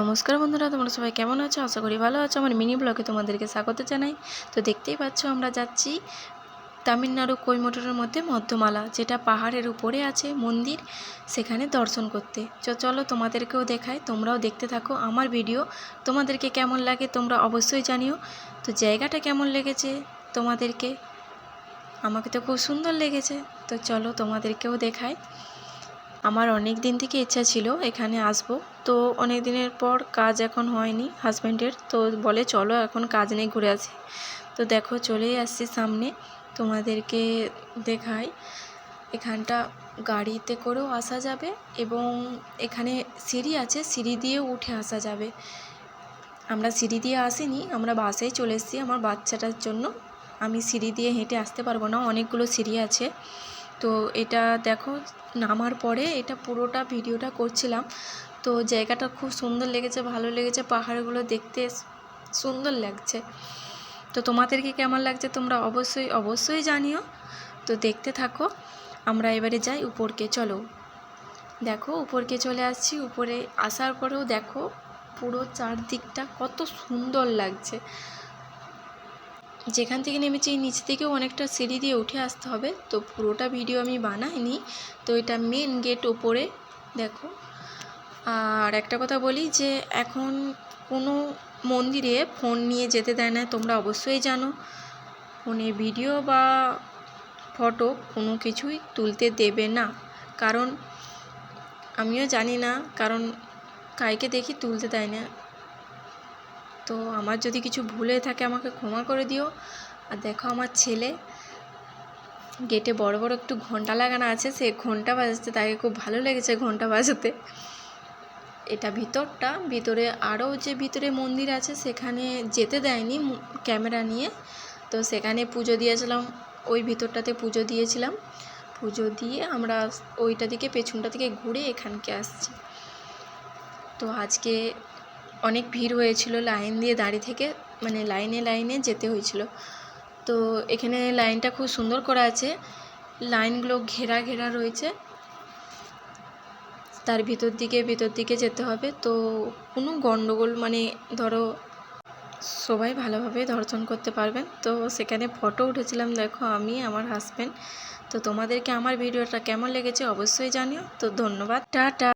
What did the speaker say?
নমস্কার বন্ধুরা, তোমরা সবাই কেমন আছো? আশা করি ভালো আছো। আমার মিনি ব্লগে তোমাদেরকে স্বাগত জানাই। তো দেখতেই পাচ্ছ, আমরা যাচ্ছি তামিলনাড়ু কৈমটরের মধ্যে মধ্যমালা, যেটা পাহাড়ের উপরে আছে মন্দির, সেখানে দর্শন করতে। চ চলো তোমাদেরকেও দেখাই, তোমরাও দেখতে থাকো আমার ভিডিও। তোমাদেরকে কেমন লাগে তোমরা অবশ্যই জানিও। তো জায়গাটা কেমন লেগেছে তোমাদেরকে? আমাকে তো খুব সুন্দর লেগেছে। তো চলো তোমাদেরকেও দেখাই। আমার অনেক দিন থেকে ইচ্ছা ছিল এখানে আসব। তো অনেক দিনের পর কাজ এখন হয়নি হাজব্যান্ডের তো বলে, চলো, এখন কাজ নেই, ঘুরে আসি। তো দেখো, চলেই আসছি সামনে। তোমাদেরকে দেখাই। এখানটা গাড়িতে করেও আসা যাবে এবং এখানে সিঁড়ি আছে, সিঁড়ি দিয়েও উঠে আসা যাবে। আমরা সিঁড়ি দিয়ে আসিনি, আমরা বাসেই চলে এসেছি আমার বাচ্চাটার জন্য। আমি সিঁড়ি দিয়ে হেঁটে আসতে পারব না, অনেকগুলো সিঁড়ি আছে। তো এটা দেখো, নামার পরে এটা পুরোটা ভিডিওটা করছিলাম। তো জায়গাটা খুব সুন্দর লেগেছে, ভালো লেগেছে, পাহাড়গুলো দেখতে সুন্দর লাগছে। তো তোমাদেরকে কেমন লাগছে তোমরা অবশ্যই অবশ্যই জানিও। তো দেখতে থাকো, আমরা এবারে যাই উপরকে, চলো। দেখো, উপরকে চলে আসছি, উপরে আসার পরেও দেখো পুরো চারদিকটা কত সুন্দর লাগছে। যেখান থেকে নেমেছি, নিচ থেকেও অনেকটা সিঁড়ি দিয়ে উঠে আসতে হবে। তো পুরোটা ভিডিও আমি বানাইনি। তো এটা মেন গেট ওপরে, দেখো। আর একটা কথা বলি যে, এখন কোনো মন্দিরে ফোন নিয়ে যেতে দেয় না, তোমরা অবশ্যই জানো। ফোনে ভিডিও বা ফটো কোনো কিছুই তুলতে দেবে না। কারণ, আমিও জানি না, কারণ কাইকে দেখি তুলতে দেয় না। তো আমার যদি কিছু ভুল থাকে আমাকে ক্ষমা করে দিও। আর দেখো আমার ছেলে, গেটে বড় বড় একটু ঘণ্টা লাগানো আছে, সে ঘণ্টা বাজাচ্ছে, তাকে খুব ভালো লেগেছে ঘণ্টা বাজাতে। এটা ভিতরটা, ভিতরে আরও যে ভিতরে মন্দির আছে, সেখানে যেতে দেয়নি ক্যামেরা নিয়ে। তো সেখানে পুজো দিয়েছিলাম, ওই ভিতরটাতে পুজো দিয়েছিলাম। পুজো দিয়ে আমরা ওইটা দিকে, পেছনটা থেকে ঘুরে এখানকে আসছি। তো আজকে অনেক ভিড় হয়েছিল লাইন দিয়ে দাঁড়িয়ে থেকে মানে লাইনে লাইনে যেতে হয়েছিল। তো এখানে লাইনটা খুব সুন্দর করা আছে। লাইনগুলো ঘেরা ঘেরা রয়েছে। তার ভিতর দিকে ভিতর দিকে যেতে হবে। তো কোনো গণ্ডগোল মানে ধরো সবাই ভালোভাবে দর্শন করতে পারবেন। তো সেখানে ফটো উঠেছিলাম, দেখো আমি, আমার হাজব্যান্ড তো তোমাদেরকে আমার ভিডিওটা কেমন লেগেছে অবশ্যই জানিও। তো ধন্যবাদ। টাটা।